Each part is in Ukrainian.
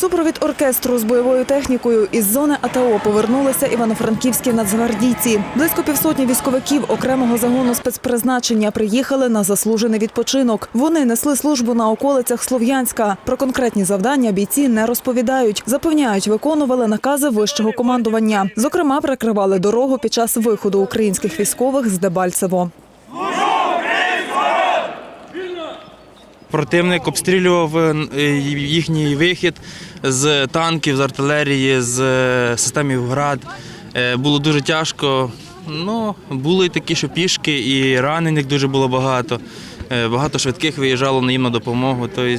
супровід оркестру з бойовою технікою із зони АТО повернулися івано-франківські нацгвардійці. Близько півсотні військовиків окремого загону спецпризначення приїхали на заслужений відпочинок. Вони несли службу на околицях Слов'янська. Про конкретні завдання бійці не розповідають. Запевняють, виконували накази вищого командування. Зокрема, прикривали дорогу під час виходу українських військових з Дебальцево. Противник обстрілював е, їхній вихід з танків, з артилерії, з е, системів ГРАД. Е, Було дуже тяжко. Ну, були такі, що пішки, і ранених дуже було багато. Е, Багато швидких виїжджало на їм на допомогу. Тобто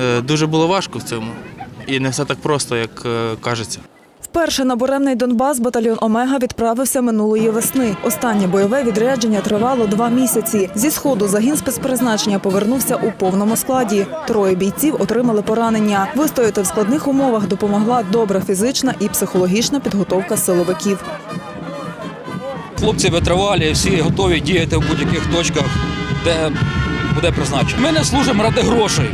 е, дуже було важко в цьому. І не все так просто, як е, кажеться. Вперше на буремний Донбас батальйон Омега відправився минулої весни. Останнє бойове відрядження тривало два місяці. Зі сходу загін спецпризначення повернувся у повному складі. Троє бійців отримали поранення. Вистояти в складних умовах допомогла добра фізична і психологічна підготовка силовиків. Хлопці витривалі, всі готові діяти в будь-яких точках, де буде призначено. Ми не служимо ради грошей.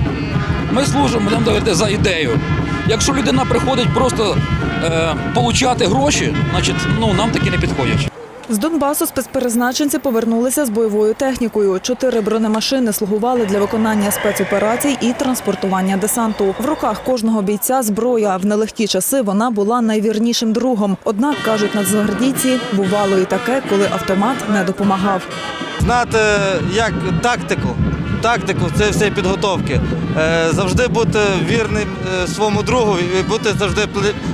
Ми служимо будемо говорити, за ідею. Якщо людина приходить просто е, получати гроші, значить ну, нам такі не підходять. З Донбасу спецперезначенці повернулися з бойовою технікою. Чотири бронемашини слугували для виконання спецоперацій і транспортування десанту. В руках кожного бійця зброя. В нелегкі часи вона була найвірнішим другом. Однак кажуть нацгвардійці, бувало і таке, коли автомат не допомагав. знати як тактику. Тактику це все підготовки. Е, Завжди бути вірним е, своєму другу і бути завжди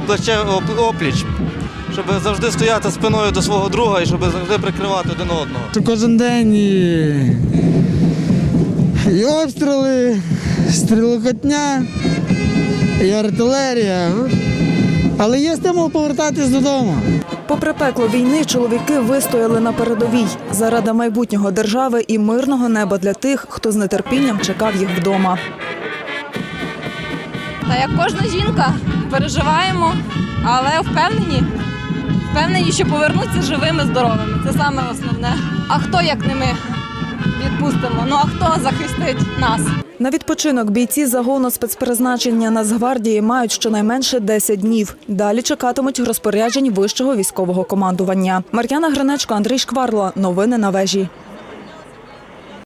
плече опліч, щоб завжди стояти спиною до свого друга і щоб завжди прикривати один одного. Кожен день і, і обстріли, стрілокотня, і артилерія. Але є стимул повертатись додому. Попри пекло війни, чоловіки вистояли на передовій заради майбутнього держави і мирного неба для тих, хто з нетерпінням чекав їх вдома. Та як кожна жінка переживаємо, але впевнені, впевнені, що повернуться живими, здоровими. Це саме основне. А хто як не ми відпустимо? Ну а хто захистить нас? На відпочинок бійці загону спецпризначення Нацгвардії мають щонайменше 10 днів. Далі чекатимуть розпоряджень вищого військового командування. Мар'яна Гринечко, Андрій Шкварла. Новини на вежі.